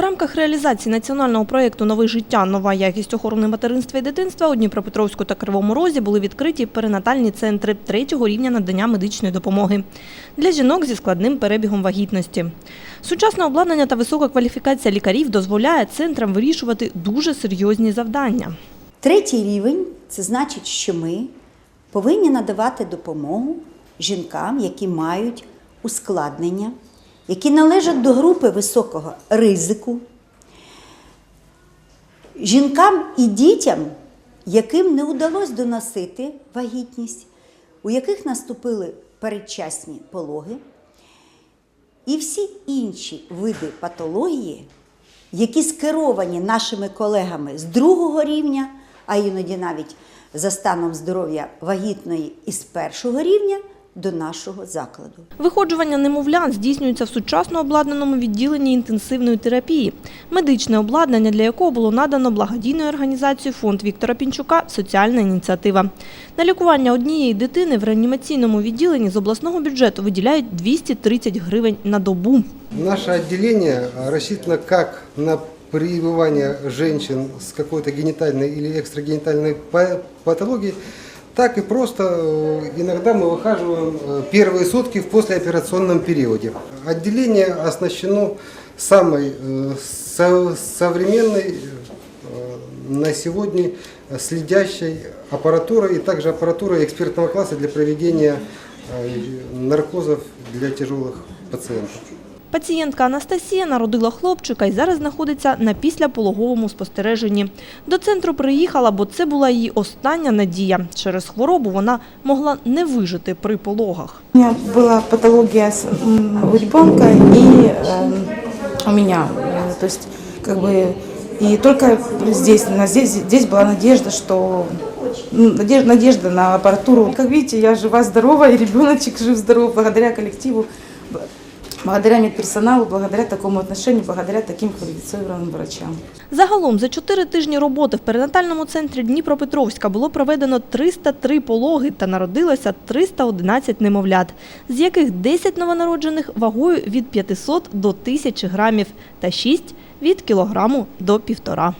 В рамках реалізації національного проєкту Нове життя, нова якість охорони материнства і дитинства у Дніпропетровську та Кривому Розі були відкриті перинатальні центри третього рівня надання медичної допомоги для жінок зі складним перебігом вагітності. Сучасне обладнання та висока кваліфікація лікарів дозволяє центрам вирішувати дуже серйозні завдання. Третій рівень це значить, що ми повинні надавати допомогу жінкам, які мають ускладнення, які належать до групи високого ризику, жінкам і дітям, яким не вдалося доносити вагітність, у яких наступили передчасні пологи, і всі інші види патології, які скеровані нашими колегами з другого рівня, а іноді навіть за станом здоров'я вагітної із першого рівня до нашого закладу. Виходжування немовлят здійснюється в сучасно обладнаному відділенні інтенсивної терапії, медичне обладнання для якого було надано благодійною організацією фонд Віктора Пінчука Соціальна ініціатива. На лікування однієї дитини в реанімаційному відділенні з обласного бюджету виділяють 230 гривень на добу. Наше отделение рассчитано как на пребывание женщин с какой-то генитальной или экстрагенитальной па- патологией, так и просто э, иногда мы выхаживаем э, первые сутки в послеоперационном периоде. Отделение оснащено самой э, со- современной на сегодня следящей аппаратурой и также аппаратурой экспертного класса для проведения наркозов для тяжелых пациентов. Пацієнтка Анастасія народила хлопчика і зараз знаходиться на післяпологовому спостереженні. До центру приїхала, бо це була її остання надія. Через хворобу вона могла не вижити при пологах. У меня была патология с- м, у ребенка и эм, у меня. Э, То есть, как бы, и только здесь, на- здесь, здесь была надежда, что ну, надежда, надежда на аппаратуру. Как видите, я жива-здорова, и ребеночек жив-здоров благодаря коллективу, б- благодаря медперсоналу, благодаря такому отношению, благодаря таким квалифицированным врачам. Загалом за чотири тижні роботи в перинатальному центрі Дніпропетровська було проведено 303 пологи та народилося 311 немовлят, з яких 10 новонароджених вагою від 500 до 1000 грамів та 6 від кілограму до півтора.